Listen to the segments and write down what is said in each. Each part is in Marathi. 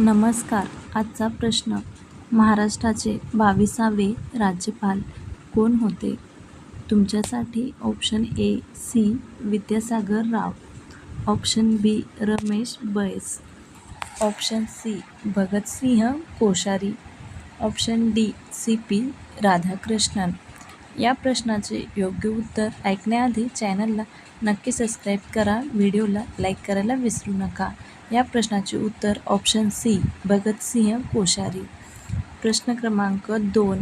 नमस्कार. आजचा प्रश्न महाराष्ट्राचे बावीसावे राज्यपाल कोण होते? तुमच्यासाठी option A C Vidyasagar Rao. Option B Ramesh Bais. Option C Bhagat Singh Koshyari. Option D C P Radhakrishnan. या प्रश्नाचे योग्य उत्तर ऐकण्याआधी चॅनलला नक्की सबस्क्राईब करा व्हिडिओला लाईक करायला विसरू नका. या प्रश्नाचे उत्तर ऑप्शन सी भगतसिंह कोश्यारी. प्रश्न क्रमांक दोन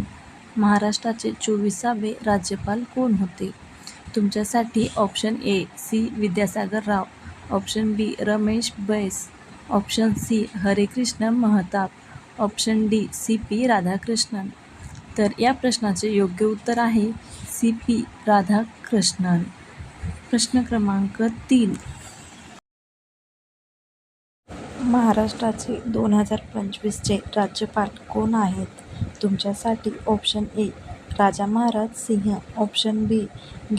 महाराष्ट्राचे चोवीसावे राज्यपाल कोण होते? तुमच्यासाठी option A C Vidyasagar Rao. Option B Ramesh Bais. Option C Harekrishna Mahtab. Option D C P Radhakrishnan. तर या प्रश्नाचे योग्य उत्तर आहे सी पी राधाकृष्णन. प्रश्न क्रमांक तीन. महाराष्ट्राचे दोन हजार पंचवीसचे राज्यपाल कोण आहेत? तुमच्यासाठी option A Raja Maharaj Singh. Option B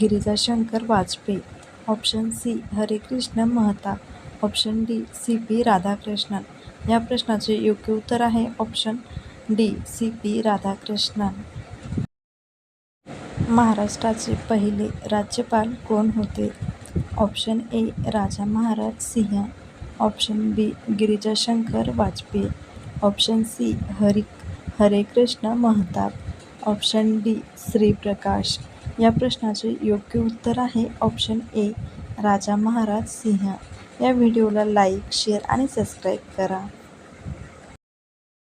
Girijashankar Vajpayee. Option C Harekrishna Mahta. Option D C P Radhakrishnan. या प्रश्नाचे योग्य उत्तर आहे option D C P Radhakrishnan. महाराष्ट्राचे पहिले राज्यपाल कोण होते? Option A Raja Maharaj Singh. Option B Girijashankar Vajpayee. Option C हरिक Hare Krishna Mahtab. Option D Shriprakash या प्रश्नाचे योग्य उत्तर आहे ऑप्शन ए राजा महाराज सिंह. या व्हिडिओला लाईक शेअर आणि सबस्क्राईब करा.